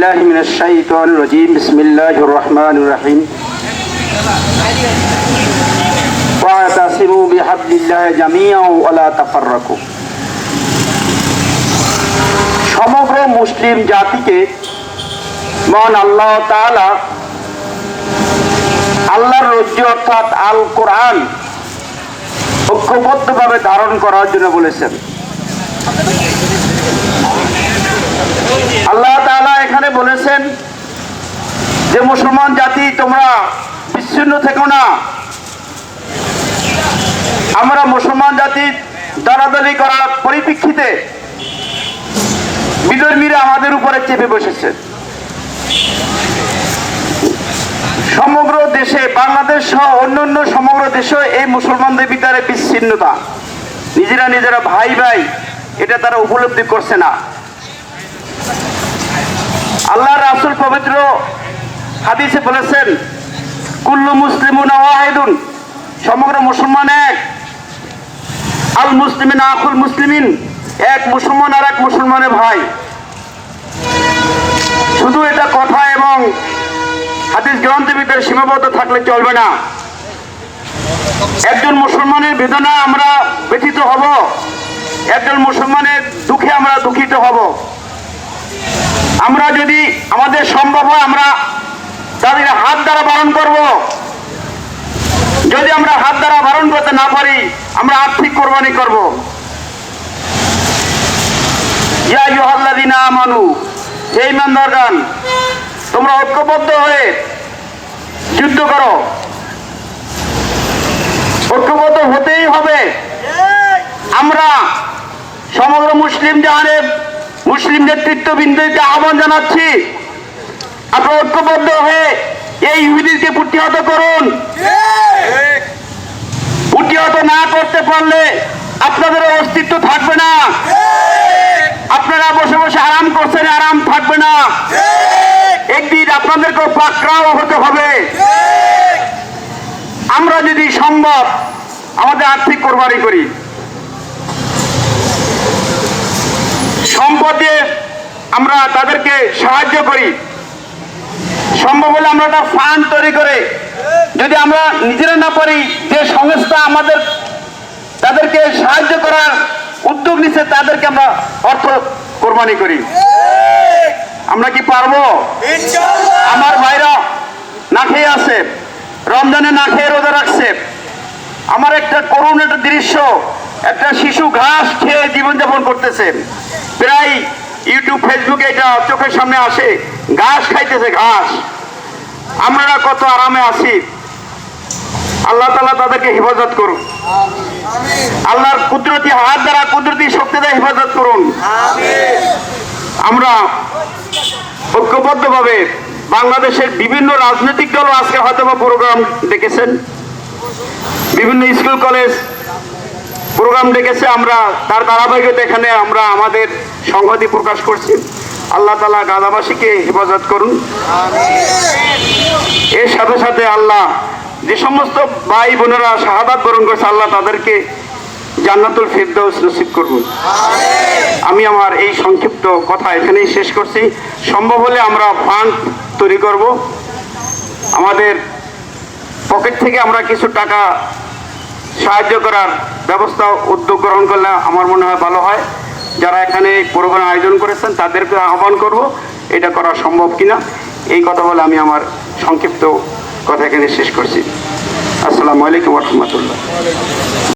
بالله من الشيطان الرجيم بسم الله الرحمن الرحيم واعتصموا بحبل الله جميعا ولا تفرقوا সমগ্র মুসলিম জাতিকে মহান আল্লাহ তাআলা আল্লাহর রজ্জু অর্থাৎ আল কোরআন ঐক্যবদ্ধভাবে ধারণ করার জন্য বলেছেন আল্লাহ তাআলা এখানে বলেছেন যে মুসলমান জাতি তোমরা বিচ্ছিন্ন থেকো না। আমরা মুসলমান জাতি দাঁড়াদাড়ি করার পরিপ্রেক্ষিতে বিধর্মীরা আমাদের উপরে চেপে বসেছে। সমগ্র দেশে, বাংলাদেশ সহ অন্যান্য সমগ্র দেশে এই মুসলমানদের ভিতরে বিচ্ছিন্নতা। নিজেরা নিজেরা ভাই ভাই এটা তারা উপলব্ধি করছে না। আল্লাহ রাসুল পবিত্র হাদিসে বলেছেন, কুল্লু মুসলিমুন ওয়াহিদুন সমগ্র মুসলমান এক। আল মুসলিমিন আকুল মুসলিমিন, এক মুসলমান আর এক মুসলমানের ভাই। শুধু এটা কথা এবং হাদিস গ্রন্থের ভিতরে সীমাবদ্ধ থাকলে চলবে না। একজন মুসলমানের বেদনা আমরা ব্যথিত হব, একজন মুসলমানের দুঃখে আমরা দুঃখিত হব। আমরা যদি আমাদের সম্ভব হয়, আমরা তাদের হাত দ্বারা বারণ করব। যদি আমরা হাত দ্বারা বারণ করতে না পারি, আমরা আর্থিক কোরবানি করব। ইয়া ইউহাল্লাযিনা আমানু, হে ইমানদারগণ তোমরা ঐক্যবদ্ধ হয়ে যুদ্ধ করো। ঐক্যবদ্ধ হতেই হবে। আমরা সমগ্র মুসলিম জাহানের মুসলিম নেতৃত্ববৃন্দকে আহ্বান জানাচ্ছি। আপনারা ঐক্যবদ্ধ হয়ে এই ইহুদিকে প্রতিহত করুন। প্রতিহত না করতে পারলে আপনাদের অস্তিত্ব থাকবে না। আপনারা বসে বসে আরাম করছেন, আরাম থাকবে না। একদিন আপনাদেরকে পাকড়াও হতে হবে। আমরা যদি সম্ভব আমাদের আর্থিক কোরবানি করি। সম্পদে আমরা তাদেরকে সাহায্য করি। সম্ভব হলে আমরা একটা ফান্ড তৈরি করে যদি আমরা নিজেরা না পারি যে সংস্থা আমাদের তাদেরকে সাহায্য করার উদ্যোগ নিচ্ছে তাদেরকে আমরা অর্থ কোরবানি করি। আমরা কি পারব? আমার ভাইরা না খেয়ে আছে রমজানে না খেয়ে রোজা রাখছে। আমার একটা করুণ একটা দৃশ্য একটা শিশু ঘাস খেয়ে জীবনযাপন করতেছে। প্রায় ইউটিউব ফেসবুকে এটা চোখের সামনে আসে, ঘাস খাইতেছে ঘাস। আমরা কত আরামে আছি। আল্লাহ তালা তাদেরকে হেফাজত করুন। আল্লাহর কুদরতি হাত দ্বারা কুদরতি শক্তি দ্বারা হেফাজত করুন। আমরা ঐক্যবদ্ধভাবে বাংলাদেশের বিভিন্ন রাজনৈতিক দল আজকে হয়তো প্রোগ্রাম দেখেছেন। বিভিন্ন স্কুল, কলেজ প্রোগ্রাম ডেকেছে, আমরা তার ধারাবাহিকতা এখানে আমরা আমাদের সংহতি প্রকাশ করছি। আল্লাহ তালা গাদাবাসীকে হেফাজত করুন। এর সাথে সাথে আল্লাহ যে সমস্ত ভাই বোনেরা শাহাদাত বরণ করছে, আল্লাহ তাদেরকে জান্নাতুল ফিরদৌস নসিব করুন। আমি আমার এই সংক্ষিপ্ত কথা এখানেই শেষ করছি। সম্ভব হলে আমরা ফান্ড তৈরি করব। আমাদের পকেট থেকে আমরা কিছু টাকা সাহায্য করার ব্যবস্থা, উদ্যোগ গ্রহণ করলে আমার মনে হয় ভালো হয়। যারা এখানে প্রোগ্রাম আয়োজন করেছেন, তাদেরকে আহ্বান করব, এটা করা সম্ভব কিনা? এই কথা বলে আমি আমার সংক্ষিপ্ত কথা এখানে শেষ করছি। আসসালামু আলাইকুম রহমতুল্লাহ।